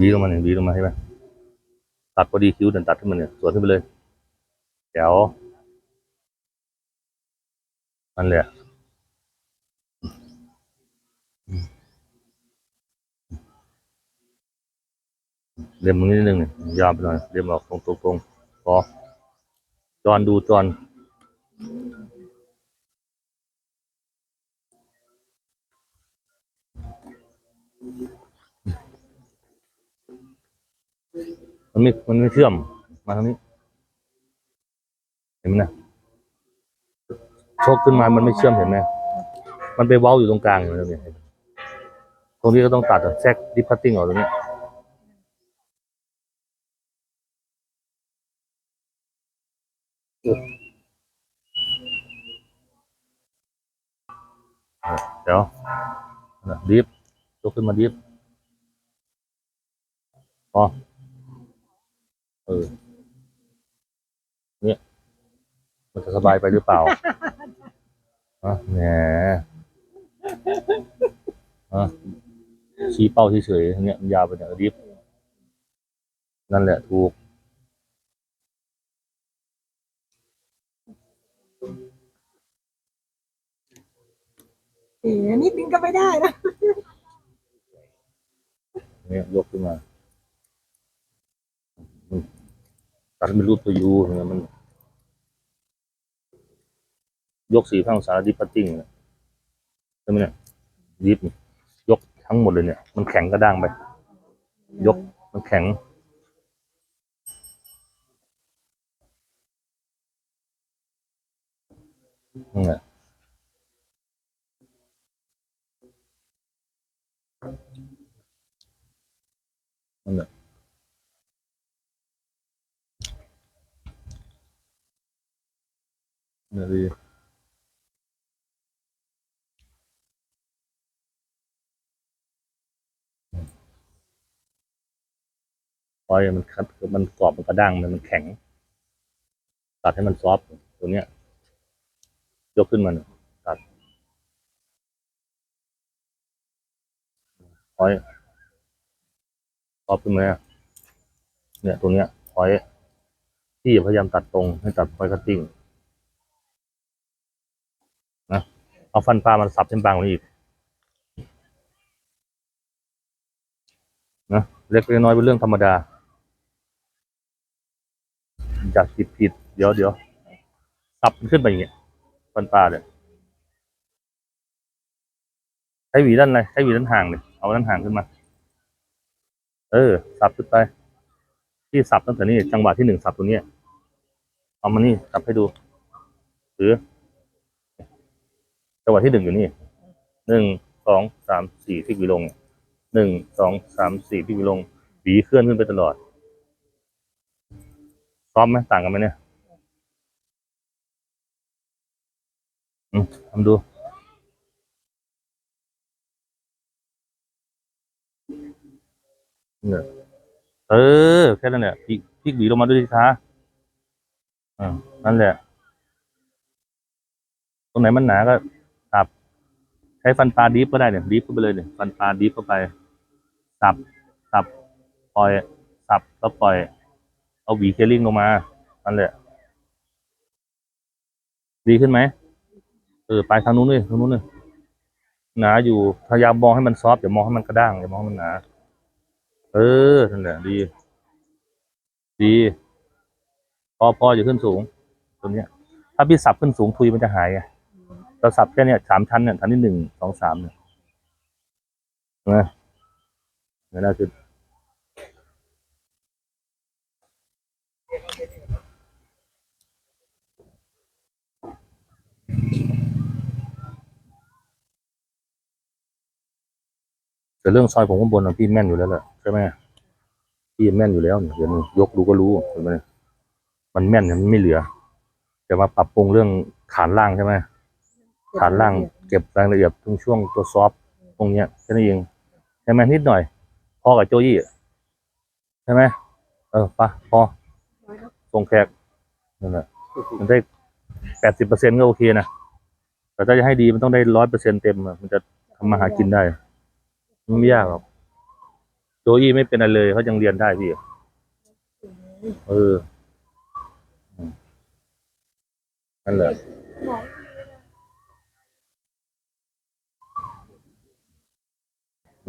วีลงมาเนี่ยวีลงมาใช่ไหมตัดพอดีคิ้วเดินตัดขึ้นมาเนี่ยสวนขึ้นไปเลยเดี๋ยวนั่นแหละเล็มตรงนี้นิดนึงเนี่ยยาวไปหน่อยเล็มออกตรงตรงตรงพอจอนดูจอน มันไม่มันไม่เชื่อมมาทางนี้ เห็นไหมนะโชกขึ้นมามันไม่เชื่อมเห็นไหมมันไปเว้าอยู่ตรงกลางอยู่แล้วเนี่ยตรงนี้ก็ต้องตัดแทรกดิฟคัตติ้งออกตรงนี้เดี๋ยวดิฟยกขึ้นมาดิฟพอ เออมันจะสบายไปหรือเปล่าฮะแหมฮะชี้เป้าเฉยๆเนี่ยมันยาวไปเนี่ยดิฟนั่นแหละถูกเอ๋นิดนึงก็ไม่ได้นะเนี่ยยกขึ้นมาอืม ตัดเป็นรูปตัวยูเนี่ยมัน ยกสี่พังศาดิฟพัตติ้งเนี่ยใช่ไหมเนี่ยดิฟยกทั้งหมดเลยเนี่ย มันแข็งกระด้างไป ยกมันแข็งนั่นแหละนั่นแหละ เนี่ยดีพอยมันคัดมันกรอบมันกระด้างมันมันแข็ง ตัดให้มันซอฟต์ตัวเนี้ย ยกขึ้นมาหน่อยตัดพอยซอฟต์ขึ้นมาเนี่ยเนี่ยตัวเนี้ยพอยที่พยายามตัดตรงให้ตัดพอยคัตติ้งนะ เอาฟันปลามันสับเส้นบางกว่านี้อีกนะเล็กเล็กน้อยเป็นเรื่องธรรมดาอยากผิดผิดเดี๋ยวเดี๋ยวสับขึ้นไปอย่างเงี้ยฟันปลาเนี่ยใช้หวีด้านในใช้หวีด้านห่างเนี่ยเอาด้านห่างขึ้นมา เออ สับขึ้นไป ที่สับตั้งแต่นี้จังหวะที่หนึ่งสับตัวเนี้ยเอามานี่สับให้ดูหรือ จังหวะที่หนึ่งอยู่นี่หนึ่งสองสามสี่ที่วีลงหนึ่งสองสามสี่ที่วีลงหวีเคลื่อนขึ้นไปตลอดซ้อมไหมต่างกันไหมเนี่ยอืมทำดูเนี่ยเออ แค่นั้นแหละพลิกพลิกหวีลงมาด้วยสิคะอ่านั่นแหละ ตรงไหนมันหนาก็ สับ ใช้ฟันปลาดีฟก็ได้เนี่ยดีฟเข้าไปเลยเนี่ยฟันปลาดีฟเข้าไปสับสับปล่อยสับแล้วปล่อย เอาหวีเคลิ่งลงมานั่นแหละดีขึ้นไหมเออไปทางนู้นเลยทางนู้นเลยหนาอยู่พยายามมองให้มันซอฟต์อย่ามองให้มันกระด้างอย่ามองให้มันหนาเออนั่นแหละดี ดี พอพออยู่ขึ้นสูงตัวเนี้ย ถ้าพี่สับขึ้นสูงทุยมันจะหายไง เราสับแค่เนี้ยสามชั้นเนี่ยชั้นที่หนึ่งสองสามเนี่ยเห็นะเห็นไหมคือแต่เรื่องซอยผมข้างบนนะพี่แม่นอยู่แล้วแหละใช่ไหมพี่แม่นอยู่แล้วเดี๋ยวนี้ยกดูก็รู้เห็นไหมมันแม่นเนี่ยมันไม่เหลือ แต่มาปรับปรุงเรื่องฐานล่างใช่ไหม ฐานล่างเก็บรายละเอียดตรงช่วงตัวซอฟต์ตรงเนี้ยแค่นั้นเองใช่ไหมนิดหน่อย พอกับโจยี่ใช่ไหมเออปะพอส่งแขกนั่นแหละมันได้แปดสิบเปอร์เซ็นก็โอเคนะแต่ถ้าจะให้ดีมันต้องได้ร้อยเปอร์เซ็นเต็มมันจะทำมาหากินได้มันไม่ยากหรอกโจอี้ไม่เป็นอะไรเลยเขายังเรียนได้พี่เอออืมนั่นแหละ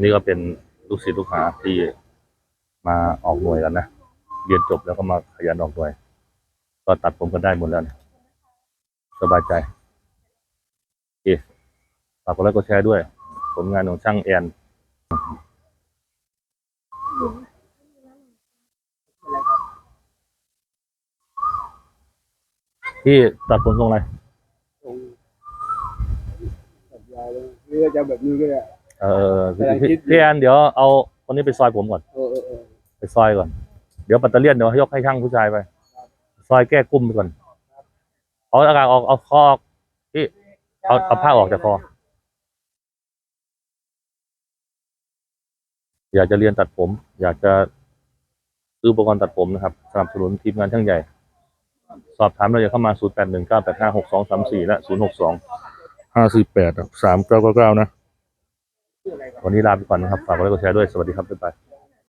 นี่ก็เป็นลูกศิษย์ลูกหาที่มาออกหน่วยกันนะเรียนจบแล้วก็มาขยันออกหน่วย ก็ตัดผมกันได้หมดแล้วนะสบายใจโอเคฝากกดไลค์กดแชร์ด้วย ผลงานของช่างแอนที่ตัดผมทรงอะไรตรงตัดยาวเลยหรือว่จะแบบนี้ก็ได้ เออกำลังพี่คิดอยู่พี่แอนเดี๋ยวเอาคนนี้ไปซอยผมก่อน เออเออเออไปซอยก่อน เดี๋ยวปัตเตอร์เลียนเดี๋ยวยกให้ช่างผู้ชายไป ซอยแก้กุ้มไปก่อน เอาอากาศออกเอาคอออกพี่เอาเอาผ้าออกจากคอ อยากจะเรียนตัดผม อยากจะซื้ออุปกรณ์ตัดผมนะครับสนับสนุนทีมงานช่างใหญ่ สอบถามเราจะเข้ามา 0 8 1 9 8 5 6 2 3 4 และ 0 6 2 5 4 8 3 9 9 9 นะ วันนี้ลาไปก่อนนะครับ ฝากกดไลค์กดแชร์ด้วย สวัสดีครับบ๊ายบาย